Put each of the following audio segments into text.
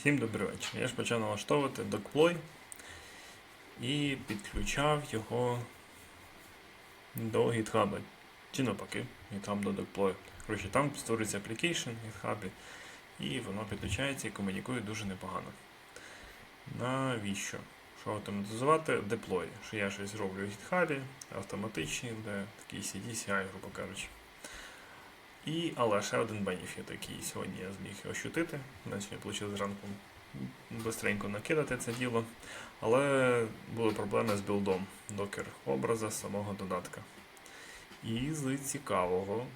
Всім добрий вечір. Я ж почав налаштовувати deploy і підключав його до GitHub. Чи навпаки, GitHub до deploy. Коротше, там створюється application в GitHub, і воно підключається і комунікує дуже непогано. Навіщо? Що автоматизувати deploy? Що я щось роблю в GitHub, автоматичний, де такий CD-CI, грубо кажучи. І, але ще один бенефіт, який сьогодні я зміг ощутити. У мене сьогодні вийшло зранку бистренько накидати це діло. Але були проблеми з білдом докер образа самого додатка. І з цікавого,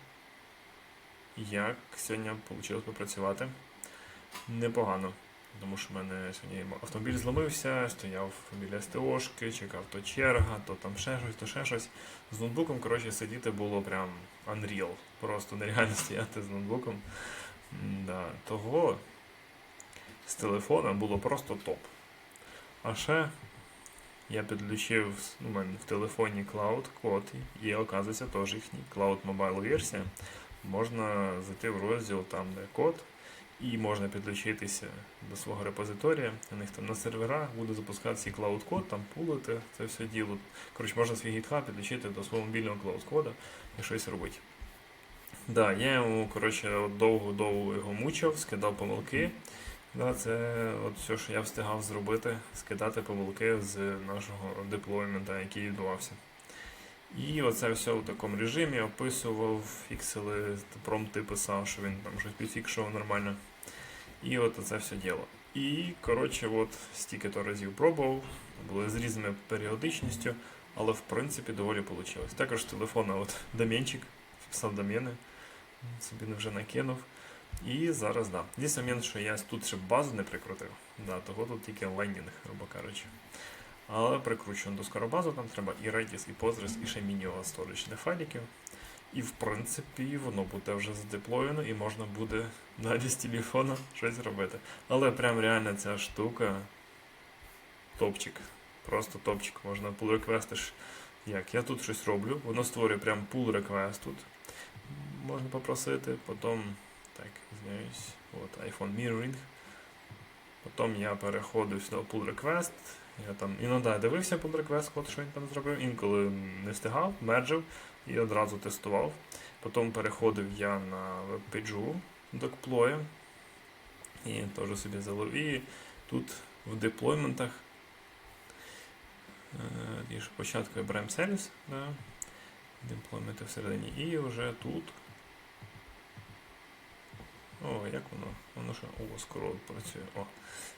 як сьогодні вийшло попрацювати непогано. Тому що в мене сьогодні автомобіль зламився, стояв біля СТОшки, чекав то черга, то там ще щось, то ще щось. З ноутбуком, коротше, сидіти було прям unreal. Просто нереально стояти з ноутбуком. Да. Того з телефона було просто топ. А ще я підключив ну, у мене в телефоні Cloud код, і оказується теж їхній Cloud Mobile версія. Можна зайти в розділ там, де код, і можна підключитися до свого репозиторія. У них там на серверах буде запускатися і Cloud код, там пулити це все діло. Коротше, можна свій GitHub підключити до свого мобільного Cloud кода і щось робити. Да, я йому довго-довго його мучив, скидав помилки. Да, це от все, що я встигав зробити, скидати помилки з нашого деплоймента, який відбувався. І оце все в такому режимі описував, фіксили, промпти писав, що він там щось підфікшував нормально. І от це все діло. І, коротше, от стільки то разів пробував, були з різною періодичністю, але в принципі доволі вийшло. Також з телефона от доменчик, фіксав домени, собі вже накинув. І зараз, да. Єдиний момент, що я тут ще базу не прикрутив. Да, того тут тільки лендінг, грубо кажучи. Але прикручую до скоро базу, там треба і Redis, і Postgres, і ще мінімум для файликів. І в принципі воно буде вже задеплоєно і можна буде далі з телефона щось робити. Але прям реально ця штука топчик. Просто топчик. Можна pull реквести ж. Як? Я тут щось роблю, воно створює прям pull request тут. Можна попросити, потім. Так, извиняюсь. От iPhone Mirroring. Потім я переходив сюди в pull request. Я там іноді дивився pull request, код, що він там зробив, інколи не встигав, мерджив і одразу тестував. Потім переходив я на веб-пейджу до deploy і теж собі залив. І тут в деплойментах спочатку обираємо сервіс, да, деплойменти всередині, і вже тут. О, як воно? Воно що? О, скоро працює. О,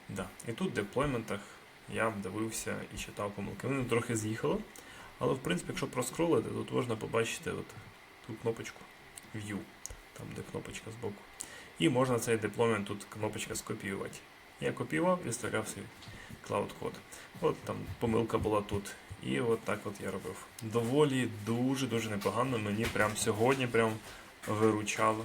да. І тут в деплойментах я дивився і читав помилки. Вони трохи з'їхало, але в принципі, якщо проскролити, тут можна побачити от ту кнопочку View, там де кнопочка збоку. І можна цей деплоймент тут кнопочка скопіювати. Я копіював і вставляв свій cloud код. От там помилка була тут. І от так от я робив. Доволі дуже-дуже непогано. Мені прям сьогодні прям виручало.